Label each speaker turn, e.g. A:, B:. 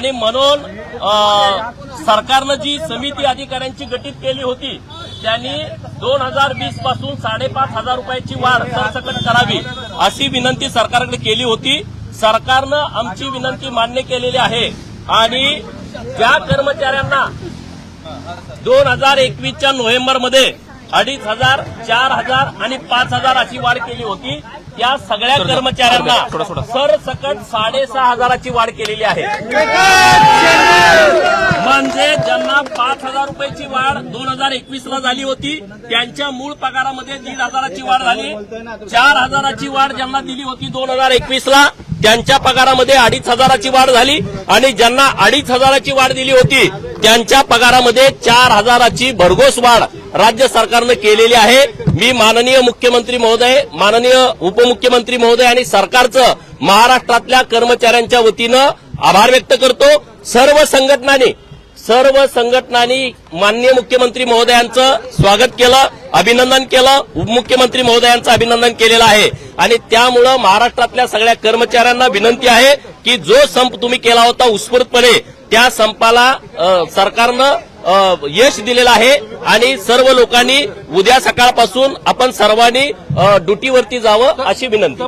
A: आणि म्हणून सरकारनं जी समिती अधिकाऱ्यांची गठीत केली होती त्यांनी दोन हजार वीसपासून साडेपाच हजार रुपयाची वाढ सरसकट करावी अशी विनंती सरकारकडे केली होती. सरकारनं आमची विनंती मान्य केलेली आहे. आणि त्या कर्मचाऱ्यांना दोन हजार एकवीसच्या नोव्हेंबरमध्ये अडीच हजार चार हजार आणि पाच हजार अशी वाढ केली होती. त्या सगळ्या कर्मचाऱ्यांना सरसकट साडेसहा हजाराची वाढ केलेली आहे. म्हणजे ज्यांना पाच हजार रुपयाची वाढ दोन हजार एकवीस ला झाली होती त्यांच्या मूळ पगारामध्ये दीड हजाराची वाढ झाली. चार हजाराची वाढ ज्यांना दिली होती दोन हजार एकवीस ला त्यांच्या पगारामध्ये अडीच हजाराची वाढ झाली आणि ज्यांना अडीच हजाराची वाढ दिली होती त्यांच्या पगारामध्ये चार हजाराची भरघोस वाढ राज्य सरकारनं केलेली आहे. मी माननीय मुख्यमंत्री महोदय माननीय उपमुख्यमंत्री महोदय आणि सरकारचं महाराष्ट्रातल्या कर्मचाऱ्यांच्या वतीनं आभार व्यक्त करतो. सर्व संघटनांनी सर्व संघटनांनी माननीय मुख्यमंत्री महोदयांचं स्वागत केलं. अभिनंदन केलं. उपमुख्यमंत्री महोदयांचं अभिनंदन केलेलं आहे. आणि त्यामुळं महाराष्ट्रातल्या सगळ्या कर्मचाऱ्यांना विनंती आहे की जो संप तुम्ही केला होता उत्स्फूर्तपणे त्या संपाला सरकारनं यश दिलेलं आहे. आणि सर्व लोकांनी उद्या सकाळपासून आपण सर्वांनी ड्युटीवरती जावं अशी विनंती.